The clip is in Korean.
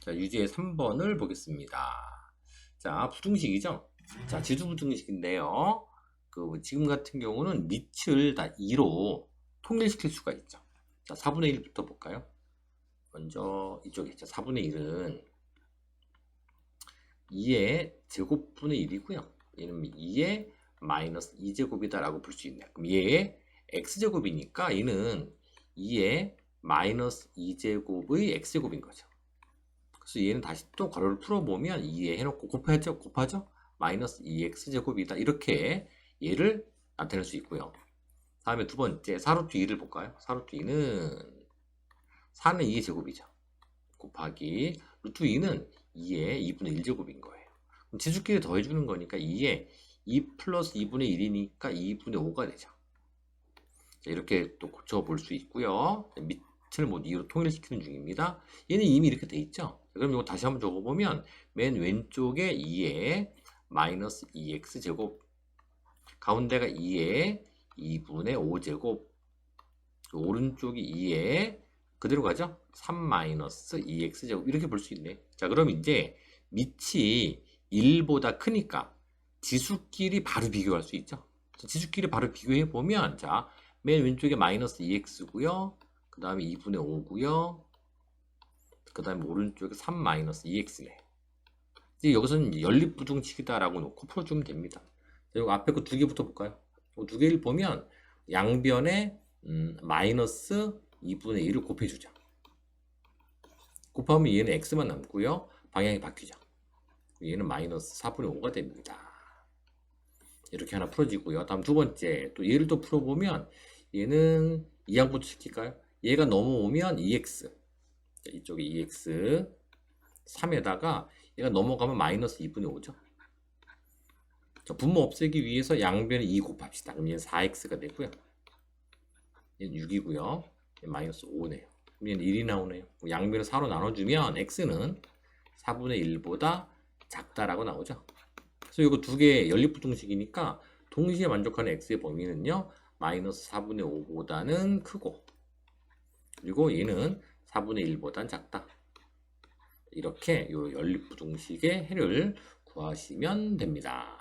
자, 유지의 3번을 보겠습니다. 자, 부등식이죠? 자, 지수부등식인데요. 그, 지금 같은 경우는 밑을 다 2로 통일시킬 수가 있죠. 자, 4분의 1부터 볼까요? 먼저 이쪽에 있죠. 4분의 1은 2의 제곱분의 1이고요. 얘는 2의 마이너스 2제곱이다라고 볼 수 있네요. 그럼 얘의 x제곱이니까 얘는 2의 마이너스 2제곱의 x제곱인 거죠. 그래서 얘는 다시 또 괄호를 풀어보면 2에 해놓고 곱하죠? 곱하죠? 마이너스 2x제곱이다. 이렇게 얘를 나타낼 수 있고요. 다음에 두 번째, 4루트 2를 볼까요? 4루트 2는 4는 2의 제곱이죠. 곱하기 루트 2는 2의 2분의 1제곱인 거예요. 그럼 지수끼리 더해주는 거니까 2에 2 플러스 2분의 1이니까 2분의 5가 되죠. 자, 이렇게 또 고쳐볼 수 있고요. 밑 을뭐 2로 통일시키는 중입니다. 얘는 이미 이렇게 돼 있죠. 자, 그럼 이거 다시 한번 적어보면 맨 왼쪽에 2에 마이너스 2x 제곱 가운데가 2에 2분의 5제곱 오른쪽이 2에 그대로 가죠? 3 마이너스 2x 제곱 이렇게 볼 수 있네. 자, 그럼 이제 밑이 1보다 크니까 지수끼리 바로 비교할 수 있죠. 자, 지수끼리 바로 비교해 보면 자, 맨 왼쪽에 마이너스 2x고요. 그 다음에 2분의 5고요. 그 다음에 오른쪽에 3 마이너스 2x네. 이제 여기서는 연립부등식이다라고 놓고 풀어주면 됩니다. 자, 여기 앞에 거두 개부터 볼까요? 이두 개를 보면 양변에 음, 마이너스 2분의 1을 곱해주죠. 곱하면 얘는 x만 남고요. 방향이 바뀌죠. 얘는 마이너스 4분의 5가 됩니다. 이렇게 하나 풀어지고요. 다음 두 번째 또 얘를 또 풀어보면 얘는 이항부터 시킬까요? 얘가 넘어오면 2x 자, 이쪽에 2x 3에다가 얘가 넘어가면 마이너스 2분의 5죠. 자, 분모 없애기 위해서 양변에 2 곱합시다. 그럼 얘는 4x가 되고요. 얘는 6이고요. 얘는 마이너스 5네요. 그럼 얘는 1이 나오네요. 양변을 4로 나눠주면 x는 4분의 1보다 작다라고 나오죠. 그래서 이거 두 개 연립부등식이니까 동시에 만족하는 x의 범위는요. 마이너스 4분의 5보다는 크고 그리고 얘는 4분의 1보다는 작다. 이렇게 요 연립부등식의 해를 구하시면 됩니다.